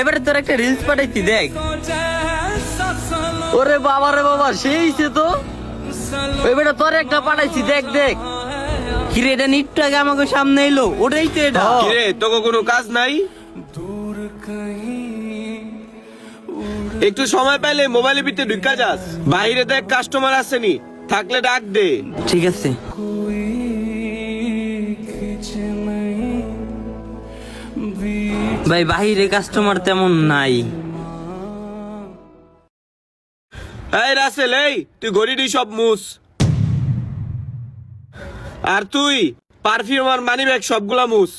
এবারে তোর একটা রিলস পাঠাইছি দেখ। ওরে বাবা রে বাবা সেই সে তো। এবারে তোর একটা পাঠাইছি দেখ দেখ। কিরে এটা নিট্টু আগে আমাকে সামনে এলো। ওটাই তো এটা। কিরে তোকে কোনো কাজ নাই? একটু সময় পাইলে মোবাইলের ভিতরে ঢুকা যাস। বাইরে দেখ কাস্টমার আসেনি। থাকলে ডাক দে। ঠিক আছে। ভাই, বাহিরে কাস্টমার তেমন নাই। এই রাসেল, এই, তুই গড়িডি সব মুস। আর তুই পারফিউম আর মানি ব্যাগ সবগুলা মুস।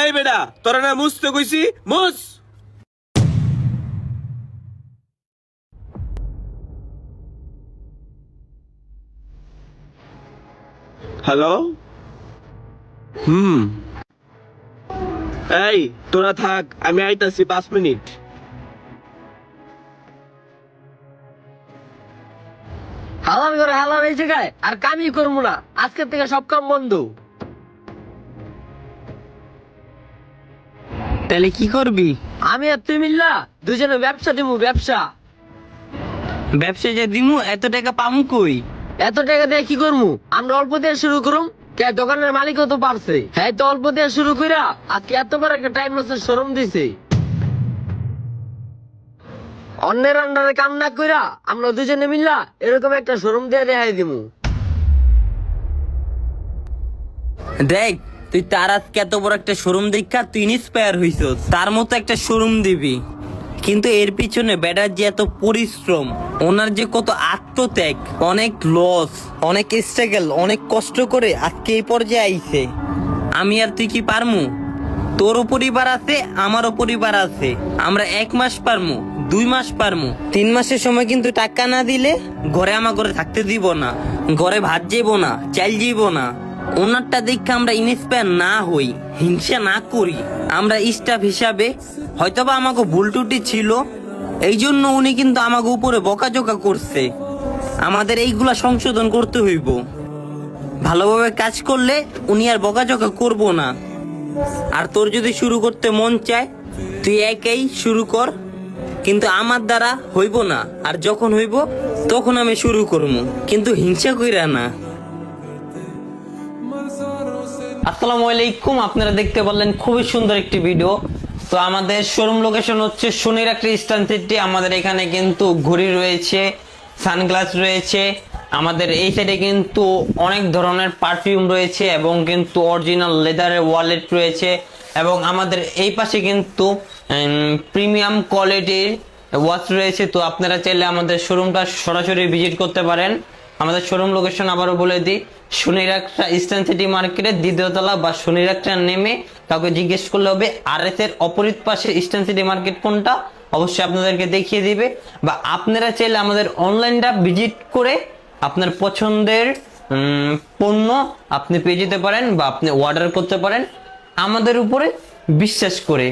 এই বেটা, তোরা না মুছতে কইছি, মুস। হ্যালো? হুম। এই তোরা থাক আমি আইতাছি পাঁচ মিনিট। হালাল করে হালাল এই জায়গায় আর কামই করব না। আজকের থেকে সব কাম বন্ধ। তাহলে কি করবি? আমি আর তুই মিল্লা দুজনে ব্যবসা দিব ব্যবসা। ব্যবসা যে দিমু এত টাকা পামু কই? এত টাকা দিয়ে কি করব? আমরা অল্প দিয়ে শুরু করুম। কে দোকানের মালিকও তো পারছে। হ্যাঁ তো অল্প দিয়ে শুরু কইরা আজকে এত বড় একটা টাইম লসে শোরুম দিছে। অন্যের আন্ডারে কাম না কইরা, আমরা দুজনে মিললা এরকম একটা শোরুম দিয়ে রেহাই দিমু। দেখ, তুই তার আজকে এত বড় একটা শোরুম দেখা, তুই ইন্সপায়ার হইছ তার মতো একটা শোরুম দিবি। কিন্তু এর পিছনে ব্যাটার যে এত পরিশ্রম, ওনার যে কত আত্মত্যাগ, অনেক লস অনেক স্ট্রাগল অনেক কষ্ট করে আজকে এই পর্যায়ে আইছে। আমি আর তুই কি পারমু? তোরও পরিবার আছে, আমারও পরিবার আছে। আমরা এক মাস পারমু, দুই মাস পারমু। তিন মাসের সময় কিন্তু টাকা না দিলে ঘরে আমার ঘরে থাকতে দিব না, ঘরে ভাত যাইব না, চাল যাইব না। ওনারটা দেখে আমরা ইন্সপায়ার না হই, হিংসা না করি। আমরা স্টাফ হিসাবে হয়তোবা আমাকে ভুল টুটি ছিল এই জন্য উনি কিন্তু আমাকে উপরে বকাঝকা করছে। আমাদের এইগুলা সংশোধন করতে হইব। ভালোভাবে কাজ করলে উনি আর বকাঝকা করব না। আর তোর যদি শুরু করতে মন চায়, তুই একাই শুরু কর। কিন্তু আমার দ্বারা হইব না, আর যখন হইব, তখন আমি শুরু করব। কিন্তু হিংসা কইরা না। আসসালামু আলাইকুম, আপনারা দেখতে পারলেন খুবই সুন্দর একটি ভিডিও। তো আমাদের শোরুম লোকেশন হচ্ছে শনির একটা সিটি। আমাদের এখানে কিন্তু ঘড়ি রয়েছে, সানগ্লাস রয়েছে। আমাদের এই সাইডে কিন্তু অনেক ধরনের পারফিউম রয়েছে এবং কিন্তু অরিজিনাল লেদারের ওয়ালেট রয়েছে এবং আমাদের এই পাশে কিন্তু প্রিমিয়াম কোয়ালিটির ওয়াচ রয়েছে। তো আপনারা চাইলে আমাদের শোরুমটা সরাসরি ভিজিট করতে পারেন। আমাদের শোরুম লোকেশন আবারও বলে দিই। শনিরাকটা ইস্টার্ন সিটি মার্কেটের দ্বিতীয় তলা বা শনিরাকটা নেমে কাউকে জিজ্ঞেস করলে হবে আর এর অপরিত পাশে ইস্টার্ন সিটি মার্কেট কোনটা? অবশ্যই আপনাদেরকে দেখিয়ে দিবে। বা আপনারা চাইলে আমাদের অনলাইনটা ভিজিট করে আপনার পছন্দের পণ্য আপনি পেয়ে যেতে পারেন বা আপনি অর্ডার করতে পারেন। আমাদের উপরে বিশ্বাস করে।